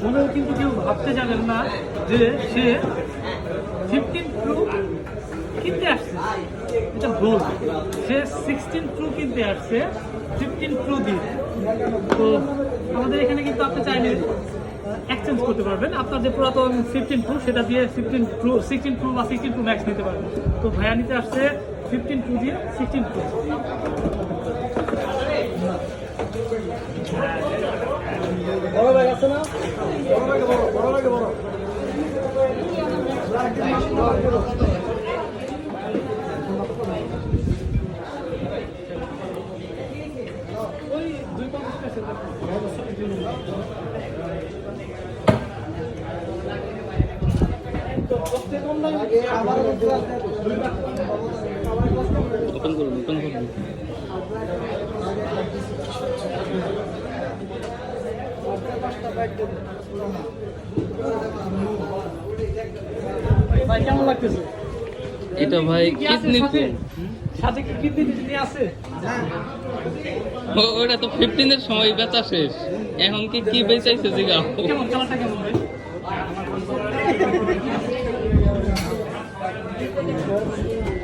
ভুলেও কিন্তু কেউ ভাবতে যাবেন না যে সে ফিফটিন প্রো কিনতে আসছে। এটা ভুল। সে সিক্সটিন প্রো কিনতে আসছে ফিফটিন প্রো দিয়ে। তো আমাদের এখানে কিন্তু আপনি চাইলে এক্সচেঞ্জ করতে পারবেন। আপনার যে পুরাতন ফিফটিন প্রো সেটা দিয়ে ফিফটিন প্রো সিক্সটিন প্রো বা সিক্সটিন প্রো ম্যাক্স নিতে পারবেন। তো ভাইয়া নিতে আসছে ফিফটিন প্রো দিয়ে সিক্সটিন প্রো বড় ব্যাগ আছে না বড় ব্যাগে বড় দুই পঞ্চাশ টাকা আগে ভাই কেমন লাগতেছে? এটা ভাই কিডনি সাথে? কি কিডনি আছে? ওটা তো 15 এর সময় বেচা শেষ। এখন কি কি বেচাইছে জিগা? কেমন খেলাটা কেমন ভাই? আমার